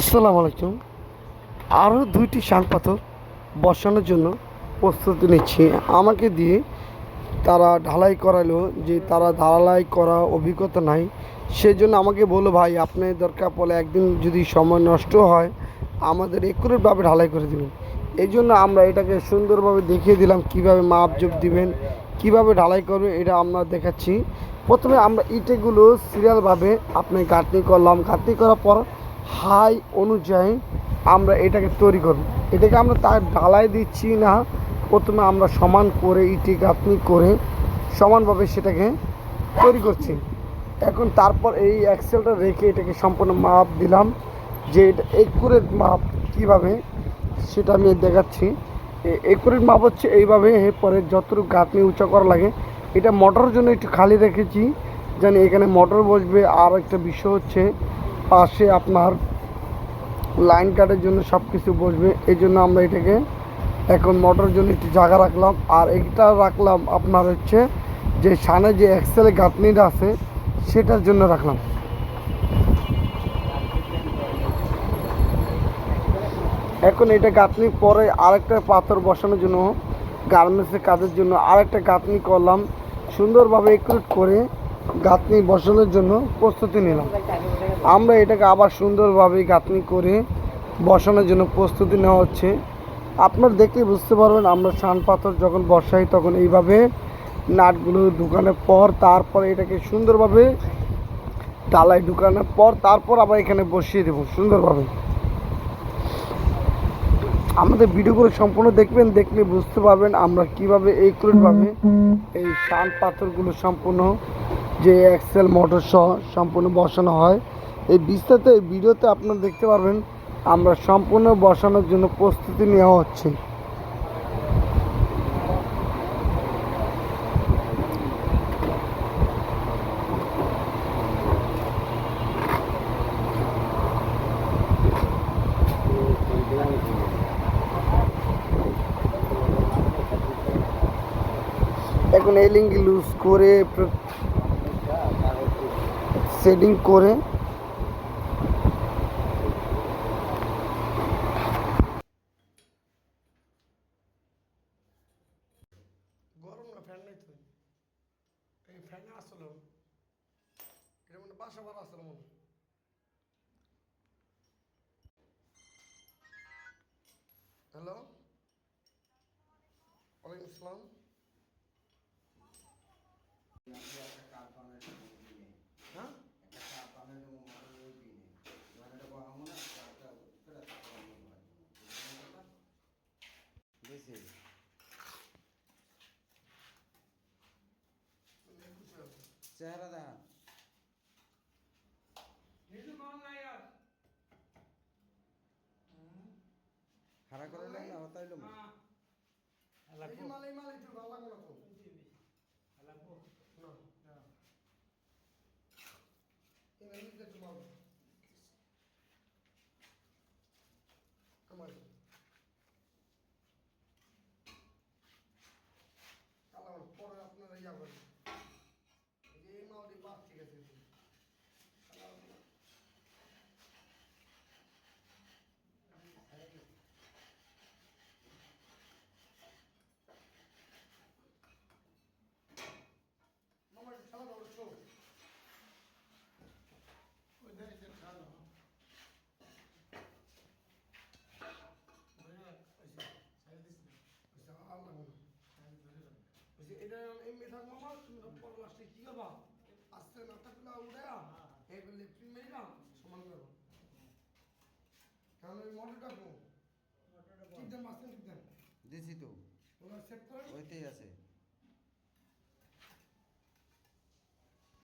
আসসালামু আলাইকুম। আরও দুইটি শান পাথর বসানোর জন্য প্রস্তুতি নিচ্ছি। আমাকে দিয়ে তারা ঢালাই করালো যে তারা ঢালাই করা অভিজ্ঞতা নাই। সেজন্য আমাকে বলল, ভাই, আপনি দরকার পড়লে একদিন যদি সময় নষ্ট হয়, আমাদের একুরেটভাবে ঢালাই করে দেবেন। এই জন্য আমরা এটাকে সুন্দরভাবে দেখিয়ে দিলাম, কীভাবে মাপ জোপ দিবেন, কীভাবে ঢালাই করবেন, এটা আমরা দেখাচ্ছি। প্রথমে আমরা ইটেগুলো সিরিয়ালভাবে আপনি গাঁথনি করলাম। গাঁথনি করার পর হাই অনুযায়ী আমরা এটাকে তৈরি করব। এটাকে আমরা তার ঢালাই দিচ্ছি না। প্রথমে আমরা সমান করে ইটি গাঁথনি করে সমানভাবে সেটাকে তৈরি করছি। এখন তারপর এই অ্যাক্সেলটা রেখে এটাকে সম্পূর্ণ মাপ দিলাম যে এটা একুরেট মাপ কীভাবে, সেটা আমি দেখাচ্ছি। একুরেট মাপ হচ্ছে এইভাবে পরে যতটুকু গাঁথনি উঁচা করা লাগে, এটা মোটরের জন্য একটু খালি রেখেছি। জানি এখানে মোটর বসবে। আর একটা বিষয় হচ্ছে পাশে আপনার লাইন কাটের জন্য সব কিছু বসবে। এই জন্য আমরা এটাকে এখন মোটরের জন্য একটু জায়গা রাখলাম। আর এইটা রাখলাম আপনার হচ্ছে যে সামনে যে এক্সেলে গাঁথনিটা আছে, সেটার জন্য রাখলাম। এখন এটা গাঁথনি পরে আরেকটা পাথর বসানোর জন্য গার্মেন্টসের কাজের জন্য আরেকটা গাঁথনি করলাম। সুন্দরভাবে একুরেট করে গাঁথনি বসানোর জন্য প্রস্তুতি নিলাম। আমরা এটাকে আবার সুন্দরভাবে গাঁথনি করে বসানোর জন্য প্রস্তুতি নেওয়া হচ্ছে। আপনার দেখলে বুঝতে পারবেন, আমরা শান পাথর যখন বসাই তখন এইভাবে নাটগুলো ঢুকানোর পর তারপর এটাকে সুন্দরভাবে ডালাই ঢুকানোর পর তারপর আবার এখানে বসিয়ে দেবো সুন্দরভাবে। আমাদের ভিডিওগুলো সম্পূর্ণ দেখবেন, দেখলে বুঝতে পারবেন আমরা কীভাবে এই ভাবে এই শান পাথরগুলো সম্পূর্ণ যে এক্সেল মোটর সহ সম্পূর্ণ বসানো হয়। এই বিস্তারিত এই ভিডিওতে আপনারা দেখতে পারবেন, আমরা সম্পূর্ণ বসানোর জন্য প্রস্তুতি নেওয়া হচ্ছে। এখন লিঙ্ক লুজ করে সেটিং করে গরম না ফ্যান নাই তো এই ফ্যানে আসলো। এটা মানে বাসা বার আসলো মনে হ্যালো? ওয়ালাইকুম আসসালাম। হ্যাঁ? চেহারা দেখান। খাড়া করে নাই না হতাই লোক এই মালাই মালাই মাল একটু ভালো লাগবে না তো? না এই মাল নিতে একটু মাল আমার কালার পরে আপনারা ইয়া করেন এই যে এই মালটি বাদ ঠিক আছে কালার মামা একটু খেলা দাও শো ওই দেখে যে খেলা এটা এমনি থাক মামা তুমি তো পর লাস্টে কি করবা আস্তে এগুলো সমান করো। কারণ ওই মোটরটা কো ঠিক দেন মাঝখানে ঠিক দেন। দিছি তো। ওরা সেট করে ওইতেই আছে।